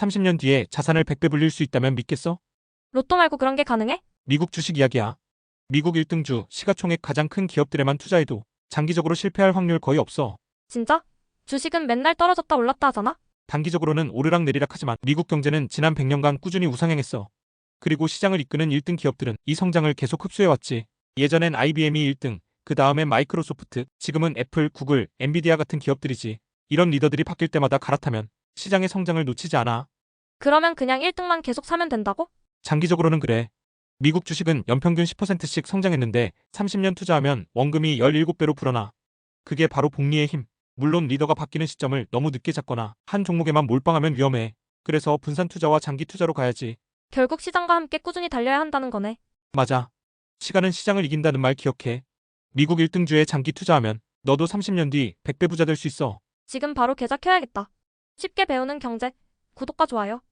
30년 뒤에 자산을 100배 불릴 수 있다면 믿겠어? 로또 말고 그런 게 가능해? 미국 주식 이야기야. 미국 1등주 시가총액 가장 큰 기업들에만 투자해도 장기적으로 실패할 확률 거의 없어. 진짜? 주식은 맨날 떨어졌다 올랐다 하잖아? 단기적으로는 오르락 내리락 하지만 미국 경제는 지난 100년간 꾸준히 우상향했어. 그리고 시장을 이끄는 1등 기업들은 이 성장을 계속 흡수해왔지. 예전엔 IBM이 1등, 그 다음엔 마이크로소프트, 지금은 애플, 구글, 엔비디아 같은 기업들이지. 이런 리더들이 바뀔 때마다 갈아타면 시장의 성장을 놓치지 않아. 그러면 그냥 1등만 계속 사면 된다고? 장기적으로는 그래. 미국 주식은 연평균 10%씩 성장했는데 30년 투자하면 원금이 17배로 불어나. 그게 바로 복리의 힘. 물론 리더가 바뀌는 시점을 너무 늦게 잡거나 한 종목에만 몰빵하면 위험해. 그래서 분산 투자와 장기 투자로 가야지. 결국 시장과 함께 꾸준히 달려야 한다는 거네. 맞아. 시간은 시장을 이긴다는 말 기억해. 미국 1등주에 장기 투자하면 너도 30년 뒤 100배 부자 될 수 있어. 지금 바로 계좌 켜야겠다. 쉽게 배우는 경제. 구독과 좋아요.